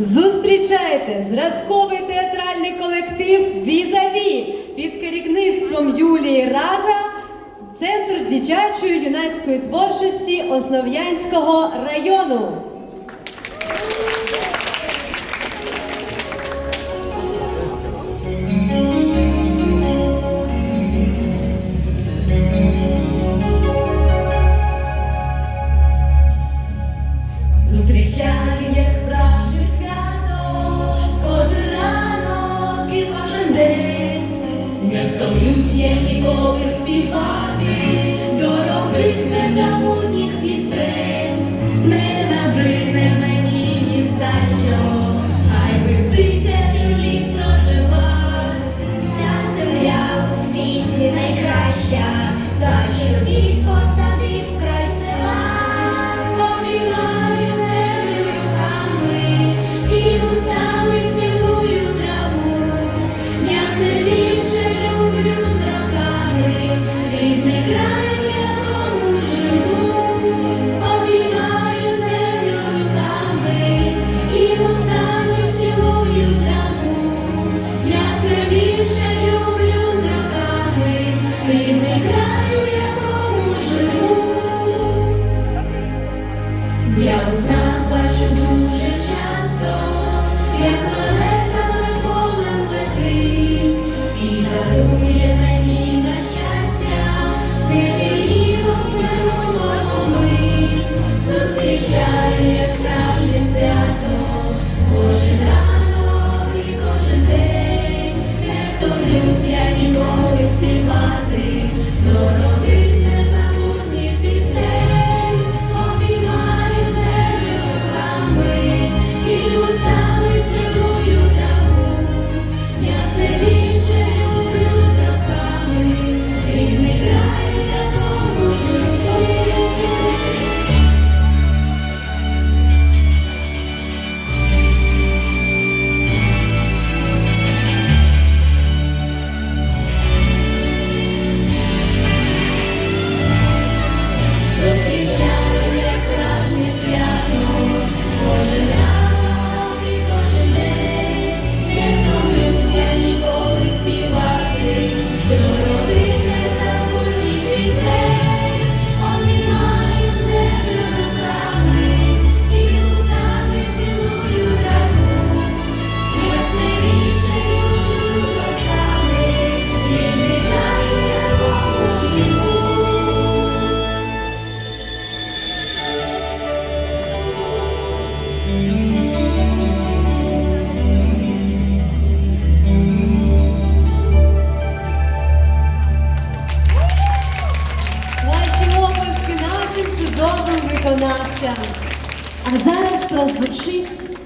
Зустрічайте зразковий театральний колектив Візаві під керівництвом Юлії Рада, Центр дитячої юнацької творчості Основ'янського району. Стомлюсь я ніколи співати, дорогих незабутніх пісень, не набрине мені ні за що, хай би ти. співати до родини. чудовим виконавцям. А зараз прозвучить